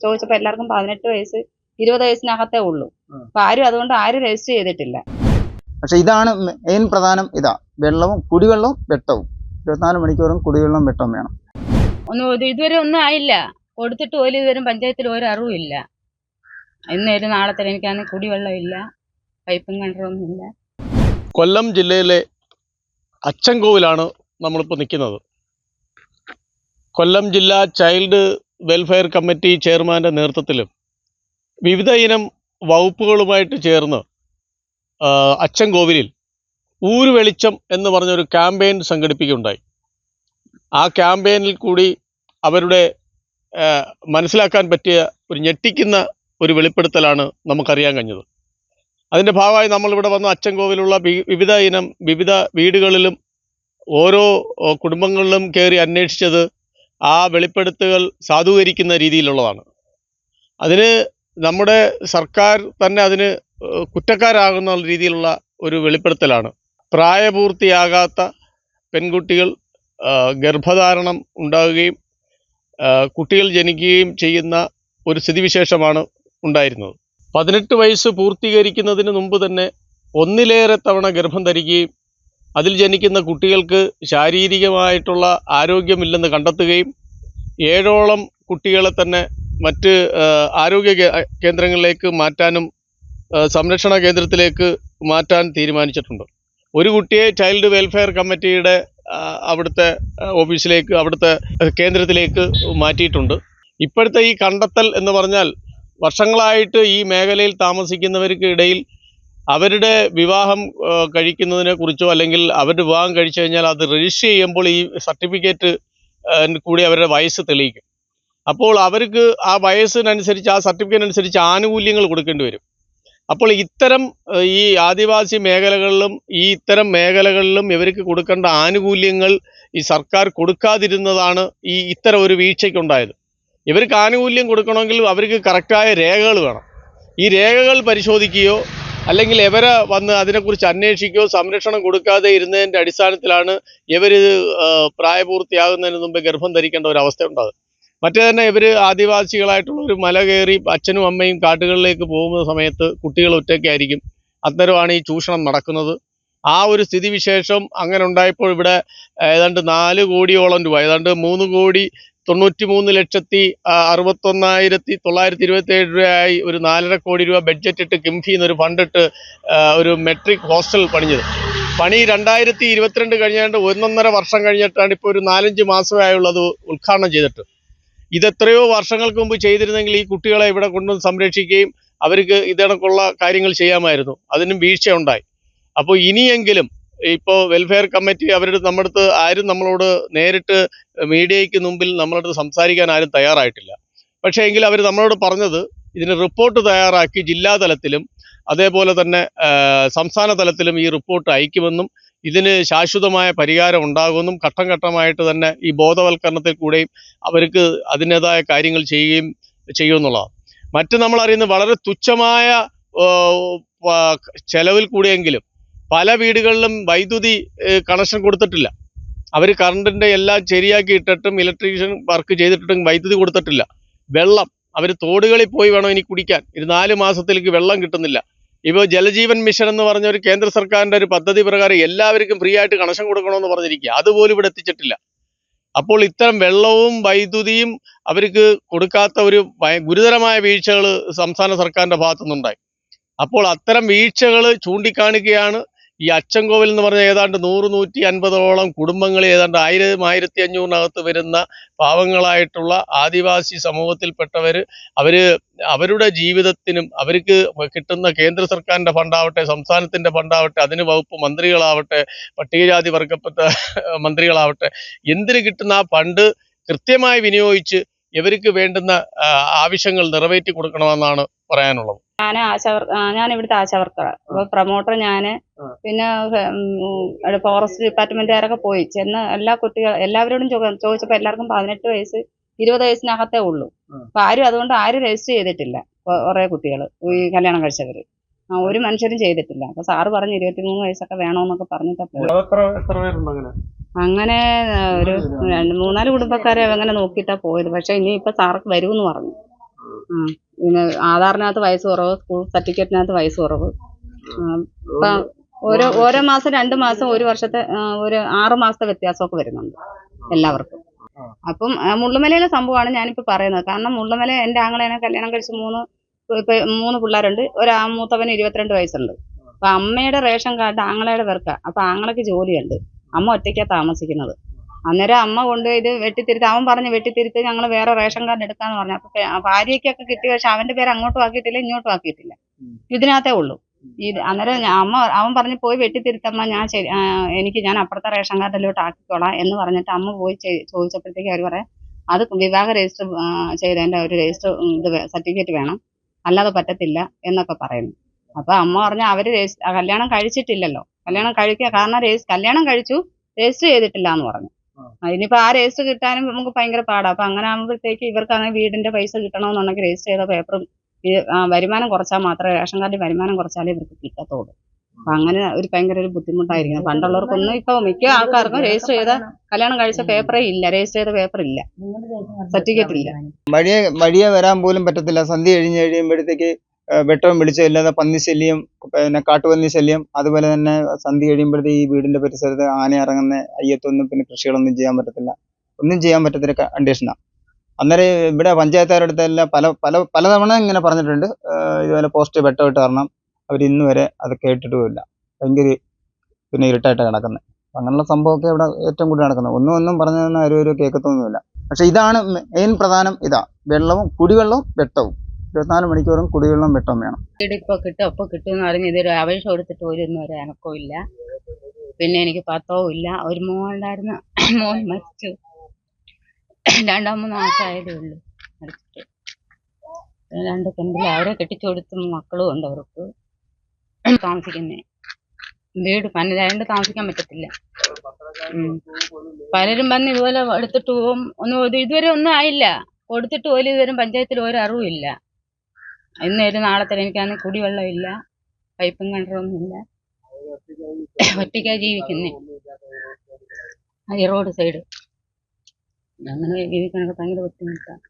ചോദിച്ചപ്പോൾ എല്ലാവർക്കും പതിനെട്ട് വയസ്സ് ഇരുപത് വയസ്സിനകത്തേ ഉള്ളൂ. അപ്പൊ ആരും അതുകൊണ്ട് ആരും രജിസ്റ്റർ ചെയ്തിട്ടില്ല. പക്ഷെ ഇതാണ് മെയിൻ പ്രധാനം ഇതാ. വെള്ളവും കുടിവെള്ളവും വെട്ടവും. ഇരുപത്തിനാല് മണിക്കൂറും കുടിവെള്ളം വെട്ടവും വേണം. ഒന്നും ഇതുവരെ ഒന്നും ആയില്ല. കൊടുത്തിട്ട് പോലും ഇതുവരെ പഞ്ചായത്തിൽ ഒരു അറിവില്ല ഇന്ന് ഒരു നാളത്തെ എനിക്കാണെങ്കിൽ കുടിവെള്ളം ഇല്ല. പൈപ്പും കിണറൊന്നും ഇല്ല. കൊല്ലം ജില്ലയിലെ അച്ചൻകോവിലാണ് നമ്മളിപ്പോൾ നിൽക്കുന്നത്. കൊല്ലം ജില്ലാ ചൈൽഡ് വെൽഫെയർ കമ്മിറ്റി ചെയർമാന്റെ നേതൃത്വത്തിലും വിവിധ ഇനം വകുപ്പുകളുമായിട്ട് ചേർന്ന് അച്ചൻകോവിലിൽ ഊര് വെളിച്ചം എന്ന് പറഞ്ഞൊരു ക്യാമ്പയിൻ സംഘടിപ്പിക്കുകയുണ്ടായി. ആ ക്യാമ്പയിനിൽ കൂടി അവരുടെ മനസ്സിലാക്കാൻ പറ്റിയ ഒരു ഞെട്ടിക്കുന്ന ഒരു വെളിപ്പെടുത്തലാണ് നമുക്കറിയാൻ കഴിഞ്ഞത്. അതിന്റെ ഭാഗമായി നമ്മളിവിടെ വന്ന് അച്ചൻകോവിലുള്ള വിവിധ ഇനം വിവിധ വീടുകളിലും ഓരോ കുടുംബങ്ങളിലും കയറി അന്വേഷിച്ചത് ആ വെളിപ്പെടുത്തുകൾ സാധൂകരിക്കുന്ന രീതിയിലുള്ളതാണ്. അതിന് നമ്മുടെ സർക്കാർ തന്നെ അതിന് കുറ്റക്കാരാകുന്ന രീതിയിലുള്ള ഒരു വെളിപ്പെടുത്തലാണ്. പ്രായപൂർത്തിയാകാത്ത പെൺകുട്ടികൾ ഗർഭധാരണം ഉണ്ടാവുകയും കുട്ടികൾ ജനിക്കുകയും ചെയ്യുന്ന ഒരു സ്ഥിതിവിശേഷമാണ് ഉണ്ടായിരുന്നത്. പതിനെട്ട് വയസ്സ് പൂർത്തീകരിക്കുന്നതിന് മുമ്പ് തന്നെ ഒന്നിലേറെ തവണ ഗർഭം ധരിക്കുകയും അതിൽ ജനിക്കുന്ന കുട്ടികൾക്ക് ശാരീരികമായിട്ടുള്ള ആരോഗ്യമില്ലെന്ന് കണ്ടെത്തുകയും ഏഴോളം കുട്ടികളെ തന്നെ മറ്റ് ആരോഗ്യ കേന്ദ്രങ്ങളിലേക്ക് മാറ്റാനും സംരക്ഷണ കേന്ദ്രത്തിലേക്ക് മാറ്റാൻ തീരുമാനിച്ചിട്ടുണ്ട്. ഒരു കുട്ടിയെ ചൈൽഡ് വെൽഫെയർ കമ്മിറ്റിയുടെ അവിടുത്തെ ഓഫീസിലേക്ക് അവിടുത്തെ കേന്ദ്രത്തിലേക്ക് മാറ്റിയിട്ടുണ്ട്. ഇപ്പോഴത്തെ ഈ കണ്ടെത്തൽ എന്ന് പറഞ്ഞാൽ വർഷങ്ങളായിട്ട് ഈ മേഖലയിൽ താമസിക്കുന്നവർക്ക് ഇടയിൽ അവരുടെ വിവാഹം കഴിക്കുന്നതിനെ കുറിച്ചോ അല്ലെങ്കിൽ അവരുടെ വിവാഹം കഴിച്ചു കഴിഞ്ഞാൽ അത് രജിസ്റ്റർ ചെയ്യുമ്പോൾ ഈ സർട്ടിഫിക്കറ്റ് കൂടി അവരുടെ വയസ്സ് തെളിയിക്കും. അപ്പോൾ അവർക്ക് ആ വയസ്സിനനുസരിച്ച് ആ സർട്ടിഫിക്കറ്റ് അനുസരിച്ച് ആനുകൂല്യങ്ങൾ കൊടുക്കേണ്ടി വരും. അപ്പോൾ ഇത്തരം ഈ ആദിവാസി മേഖലകളിലും ഈ ഇത്തരം മേഖലകളിലും ഇവർക്ക് കൊടുക്കേണ്ട ആനുകൂല്യങ്ങൾ ഈ സർക്കാർ കൊടുക്കാതിരുന്നതാണ് ഈ ഇത്തരം ഒരു വീഴ്ചയ്ക്കുണ്ടായത്. ഇവർക്ക് ആനുകൂല്യം കൊടുക്കണമെങ്കിൽ അവർക്ക് കറക്റ്റായ രേഖകൾ വേണം. ഈ രേഖകൾ പരിശോധിക്കുകയോ അല്ലെങ്കിൽ ഇവരെ വന്ന് അതിനെക്കുറിച്ച് അന്വേഷിക്കുകയോ സംരക്ഷണം കൊടുക്കാതെ ഇരുന്നതിന്റെ അടിസ്ഥാനത്തിലാണ് ഇവർ പ്രായപൂർത്തിയാകുന്നതിന് മുമ്പ് ഗർഭം ധരിക്കേണ്ട ഒരു അവസ്ഥ ഉണ്ടാകും മറ്റേ തന്നെ ഇവർ ആദിവാസികളായിട്ടുള്ള ഒരു മല കയറി അച്ഛനും അമ്മയും കാട്ടുകളിലേക്ക് പോകുന്ന സമയത്ത് കുട്ടികൾ ഒറ്റയ്ക്കായിരിക്കും. അത്തരമാണ് ഈ ചൂഷണം നടക്കുന്നത്. ആ ഒരു സ്ഥിതിവിശേഷം അങ്ങനെ ഉണ്ടായപ്പോൾ ഇവിടെ ഏതാണ്ട് നാല് കോടിയോളം രൂപ ഏതാണ്ട് മൂന്ന് കോടി തൊണ്ണൂറ്റി മൂന്ന് ലക്ഷത്തി അറുപത്തൊന്നായിരത്തി തൊള്ളായിരത്തി ഇരുപത്തി ഏഴ് രൂപയായി ഒരു നാലര കോടി രൂപ ബഡ്ജറ്റ് ഇട്ട് കിംഫി എന്നൊരു ഫണ്ടിട്ട് ഒരു മെട്രിക് ഹോസ്റ്റൽ പണിഞ്ഞത്. പണി രണ്ടായിരത്തി ഇരുപത്തിരണ്ട് കഴിഞ്ഞാണ്ട് ഒന്നൊന്നര വർഷം കഴിഞ്ഞിട്ടാണ് ഇപ്പോൾ ഒരു നാലഞ്ച് മാസമേ ആയുള്ളത് ഉദ്ഘാടനം ചെയ്തിട്ട്. ഇതെത്രയോ വർഷങ്ങൾക്ക് മുമ്പ് ചെയ്തിരുന്നെങ്കിൽ ഈ കുട്ടികളെ ഇവിടെ കൊണ്ടുവന്ന് സംരക്ഷിക്കുകയും അവർക്ക് ഇതേണക്കുള്ള കാര്യങ്ങൾ ചെയ്യാമായിരുന്നു. അതിനും വീഴ്ച ഉണ്ടായി അപ്പോൾ ഇനിയെങ്കിലും ഇപ്പോൾ വെൽഫെയർ കമ്മിറ്റി അവരുടെ നമ്മുടെ ആരും നമ്മളോട് നേരിട്ട് മീഡിയയ്ക്ക് മുമ്പിൽ നമ്മളുടെ അടുത്ത് സംസാരിക്കാൻ ആരും തയ്യാറായിട്ടില്ല. പക്ഷേ എങ്കിൽ അവർ നമ്മളോട് പറഞ്ഞത് ഇതിന് റിപ്പോർട്ട് തയ്യാറാക്കി ജില്ലാ തലത്തിലും അതേപോലെ തന്നെ സംസ്ഥാന തലത്തിലും ഈ റിപ്പോർട്ട് അയക്കുമെന്നും ഇതിന് ശാശ്വതമായ പരിഹാരം ഉണ്ടാകുമെന്നും ഘട്ടം ഘട്ടമായിട്ട് തന്നെ ഈ ബോധവൽക്കരണത്തിൽ കൂടെയും അവർക്ക് അതിന്റെതായ കാര്യങ്ങൾ ചെയ്യുകയും ചെയ്യുമെന്നുള്ളതാണ്. മറ്റ് നമ്മൾ അറിയുന്ന വളരെ തുച്ഛമായ ചെലവിൽ കൂടിയെങ്കിലും പല വീടുകളിലും വൈദ്യുതി കണക്ഷൻ കൊടുത്തിട്ടില്ല. അവർ കറണ്ടിന്റെ എല്ലാം ശരിയാക്കി ഇട്ടിട്ടും ഇലക്ട്രീഷ്യൻ വർക്ക് ചെയ്തിട്ടും വൈദ്യുതി കൊടുത്തിട്ടില്ല. വെള്ളം അവർ തോടുകളിൽ പോയി വേണം ഇനി കുടിക്കാൻ. ഇത് നാല് മാസത്തിലേക്ക് വെള്ളം കിട്ടുന്നില്ല. ഇപ്പോൾ ജലജീവൻ മിഷൻ എന്ന് പറഞ്ഞ ഒരു കേന്ദ്ര സർക്കാരിന്റെ ഒരു പദ്ധതി പ്രകാരം എല്ലാവർക്കും ഫ്രീ ആയിട്ട് കണക്ഷൻ കൊടുക്കണമെന്ന് പറഞ്ഞിരിക്കുക. അതുപോലും ഇവിടെ എത്തിച്ചിട്ടില്ല. അപ്പോൾ ഇത്തരം വെള്ളവും വൈദ്യുതിയും അവർക്ക് കൊടുക്കാത്ത ഒരു ഗുരുതരമായ വീഴ്ചകൾ സംസ്ഥാന സർക്കാരിന്റെ ഭാഗത്തുനിന്നുണ്ടായി. അപ്പോൾ അത്തരം വീഴ്ചകൾ ചൂണ്ടിക്കാണിക്കുകയാണ് ഈ അച്ചൻകോവിൽ എന്ന് പറഞ്ഞ ഏതാണ്ട് നൂറ് നൂറ്റി അൻപതോളം കുടുംബങ്ങൾ ഏതാണ്ട് ആയിരം ആയിരത്തി അഞ്ഞൂറിനകത്ത് വരുന്ന പാവങ്ങളായിട്ടുള്ള ആദിവാസി സമൂഹത്തിൽപ്പെട്ടവർ അവർ അവരുടെ ജീവിതത്തിനും അവർക്ക് കിട്ടുന്ന കേന്ദ്ര സർക്കാരിന്റെ ഫണ്ടാവട്ടെ സംസ്ഥാനത്തിന്റെ ഫണ്ടാവട്ടെ അതിന് വകുപ്പ് മന്ത്രികളാവട്ടെ പട്ടികജാതി വർഗപ്പെട്ട മന്ത്രികളാവട്ടെ എന്തിന് കിട്ടുന്ന ആ ഫണ്ട് കൃത്യമായി വിനിയോഗിച്ച് ഇവർക്ക് വേണ്ടുന്ന ആവശ്യങ്ങൾ നിറവേറ്റി കൊടുക്കണമെന്നാണ് പറയാനുള്ളത്. ഞാൻ ആശാവർ ഞാൻ ഇവിടുത്തെ ആശാവർക്കർ അപ്പൊ പ്രൊമോട്ടർ ഞാൻ പിന്നെ ഫോറസ്റ്റ് ഡിപ്പാർട്ട്മെന്റുകാരൊക്കെ പോയി. ചെന്ന് എല്ലാ കുട്ടികൾ എല്ലാവരോടും ചോദിച്ചപ്പോ എല്ലാവർക്കും പതിനെട്ട് വയസ്സ് ഇരുപത് വയസ്സിനകത്തേ ഉള്ളൂ. അപ്പൊ ആരും അതുകൊണ്ട് ആരും രജിസ്റ്റർ ചെയ്തിട്ടില്ല. കുറെ കുട്ടികൾ ഈ കല്യാണം കഴിച്ചവര്. ആ ഒരു മനുഷ്യരും ചെയ്തിട്ടില്ല. അപ്പൊ സാറ് പറഞ്ഞു ഇരുപത്തിമൂന്ന് വയസ്സൊക്കെ വേണോന്നൊക്കെ പറഞ്ഞിട്ടാ അങ്ങനെ ഒരു രണ്ട് മൂന്നാൽ കുടുംബക്കാരെ അങ്ങനെ നോക്കിയിട്ടാ പോയത്. പക്ഷെ ഇനി ഇപ്പൊ സാർക്ക് വരുമെന്ന് പറഞ്ഞു. പിന്നെ ആധാറിനകത്ത് വയസ്സ് കുറവ് സ്കൂൾ സർട്ടിഫിക്കറ്റിനകത്ത് വയസ്സ് കുറവ്. ഓരോ ഓരോ മാസം രണ്ട് മാസം ഒരു വർഷത്തെ ഒരു ആറ് മാസത്തെ വ്യത്യാസമൊക്കെ വരുന്നുണ്ട് എല്ലാവർക്കും. അപ്പം മുള്ളമലയിലെ സംഭവമാണ് ഞാനിപ്പോൾ പറയുന്നത്. കാരണം മുള്ളുമല എന്റെ ആങ്ങളേനെ കല്യാണം കഴിച്ച് മൂന്ന് ഇപ്പൊ മൂന്ന് പിള്ളേരുണ്ട്. ഒരു ആ മൂത്തവന് ഇരുപത്തിരണ്ട് വയസ്സുണ്ട്. അപ്പൊ അമ്മയുടെ റേഷൻ കാർഡ് ആങ്ങളയുടെ പേർക്കാ. അപ്പൊ ആങ്ങളയ്ക്ക് ജോലിയുണ്ട്. അമ്മ ഒറ്റയ്ക്കാണ് താമസിക്കുന്നത്. അന്നേരം അമ്മ കൊണ്ടുപോയി ഇത് വെട്ടിത്തിരുത്തി അവൻ പറഞ്ഞു വെട്ടിത്തിരുത്തി ഞങ്ങൾ വേറെ റേഷൻ കാർഡ് എടുക്കാന്ന് പറഞ്ഞു. അപ്പൊ ഭാര്യയ്ക്കൊക്കെ കിട്ടിയ പക്ഷെ അവന്റെ പേര് അങ്ങോട്ടും ആക്കിയിട്ടില്ല ഇങ്ങോട്ടും ആക്കിയിട്ടില്ല. ഇതിനകത്തേ ഉള്ളൂ. ഈ അന്നേരം അമ്മ അവൻ പറഞ്ഞു പോയി വെട്ടിത്തിരുത്തമ്മ ഞാൻ ശരി എനിക്ക് ഞാൻ അപ്പുറത്തെ റേഷൻ കാർഡിലോട്ട് ആക്കിക്കോളാം എന്ന് പറഞ്ഞിട്ട് അമ്മ പോയി ചോദിച്ചപ്പോഴത്തേക്ക് അവർ പറയാം അത് വിവാഹ രജിസ്റ്റർ ചെയ്തതിന്റെ ഒരു രജിസ്റ്റർ ഇത് സർട്ടിഫിക്കറ്റ് വേണം. അല്ലാതെ പറ്റത്തില്ല എന്നൊക്കെ പറയുന്നു. അപ്പൊ അമ്മ പറഞ്ഞ അവർ കല്യാണം കഴിച്ചിട്ടില്ലല്ലോ. കല്യാണം കഴിക്കുക. കാരണം കല്യാണം കഴിച്ചു രജിസ്റ്റർ ചെയ്തിട്ടില്ല എന്ന് പറഞ്ഞു. അതിനിപ്പോ ആ രജിസ്റ്റർ കിട്ടാനും നമുക്ക് ഭയങ്കര പാടാ. അപ്പൊ അങ്ങനെ ആകുമ്പോഴത്തേക്ക് ഇവർക്ക് അങ്ങനെ വീടിന്റെ പൈസ കിട്ടണമെന്നുണ്ടെങ്കിൽ രജിസ്റ്റർ ചെയ്ത പേപ്പറും വരുമാനം കുറച്ചാൽ മാത്രമേ റേഷൻ കാർഡിൽ വരുമാനം കുറച്ചാലേ ഇവർക്ക് കിട്ടത്തുള്ളൂ. അപ്പൊ അങ്ങനെ ഒരു ഭയങ്കര ഒരു ബുദ്ധിമുട്ടായിരിക്കും പണ്ടുള്ളവർക്കൊന്നും ഇപ്പൊ മിക്ക ആൾക്കാർക്കും രജിസ്റ്റർ ചെയ്ത കല്യാണം കഴിച്ച പേപ്പറേ ഇല്ല. രജിസ്റ്റർ ചെയ്ത പേപ്പർ ഇല്ല സർട്ടിഫിക്കറ്റ് ഇല്ല വഴിയെ വഴിയെ വരാൻ പോലും പറ്റത്തില്ല. സന്ധ്യ കഴിഞ്ഞ് കഴിയുമ്പോഴത്തേക്ക് വെട്ടവും വെളിച്ചവും ഇല്ലാതെ പന്നി ശല്യം പിന്നെ കാട്ടുപന്നി ശല്യം അതുപോലെ തന്നെ സന്ധി കഴിയുമ്പോഴത്തേക്ക് ഈ വീടിന്റെ പരിസരത്ത് ആന ഇറങ്ങുന്ന അയ്യത്തൊന്നും പിന്നെ കൃഷികളൊന്നും ചെയ്യാൻ പറ്റത്തില്ല. ഒന്നും ചെയ്യാൻ പറ്റത്തില്ല കണ്ടീഷനാണ് അന്നേരം ഇവിടെ പഞ്ചായത്തുകാരുടെ അടുത്തെല്ലാം പല പല പലതവണ ഇങ്ങനെ പറഞ്ഞിട്ടുണ്ട്. ഇതുപോലെ പോസ്റ്റ് വെട്ടമിട്ട് കാരണം അവർ ഇന്ന് വരെ അത് കേട്ടിട്ടുമില്ല. ഭയങ്കര പിന്നെ ഇരുട്ടായിട്ട് കിടക്കുന്നത് അങ്ങനെയുള്ള സംഭവമൊക്കെ ഇവിടെ ഏറ്റവും കൂടുതൽ നടക്കുന്നത് ഒന്നും ഒന്നും പറഞ്ഞു തന്നെ ആരും ഒരു കേൾക്കത്തൊന്നുമില്ല പക്ഷെ ഇതാണ് മെയിൻ പ്രധാനം ഇതാ. വെള്ളവും കുടിവെള്ളവും വെട്ടവും. ഇരുപത്തിനാല് മണിക്കൂറും കുടിവെള്ളം വെട്ടം വേണം. വീട് ഇപ്പൊ കിട്ടും അപ്പൊ കിട്ടും എന്ന് ഇതൊരു അപേക്ഷ കൊടുത്തിട്ട് ഒരു ഒന്നും ഒരു അനക്കവും ഇല്ല. പിന്നെ എനിക്ക് പത്തവും ഇല്ല. ഒരു മോൻ ഉണ്ടായിരുന്നു മോൻ മരിച്ചു രണ്ടാമൂന്ന് മാസമായതേ ഉള്ളൂ മരിച്ചിട്ട്. രണ്ട് പെൺപിള്ള അവരെ കെട്ടിച്ചു കൊടുത്ത മക്കളും ഉണ്ട് അവർക്ക്. താമസിക്കുന്നേ. വീട് പന്നതായോണ്ട് താമസിക്കാൻ പറ്റത്തില്ല. പലരും വന്ന് ഇതുപോലെ എടുത്തിട്ട് പോവും ഒന്നും ഇതുവരെ ഒന്നും ആയില്ല. കൊടുത്തിട്ട് പോലും ഇതുവരെ പഞ്ചായത്തിൽ ഒരു അറിവില്ല ഇന്ന് നാളെ നാളത്തെ എനിക്കാണെങ്കിൽ കുടിവെള്ളമില്ല പൈപ്പും കിണറൊന്നുമില്ല ഒറ്റയ്ക്കാണ് ജീവിക്കുന്നേ. ഈ റോഡ് സൈഡ്. അങ്ങനെ ജീവിക്കാനൊക്കെ ഭയങ്കര ബുദ്ധിമുട്ടാണ്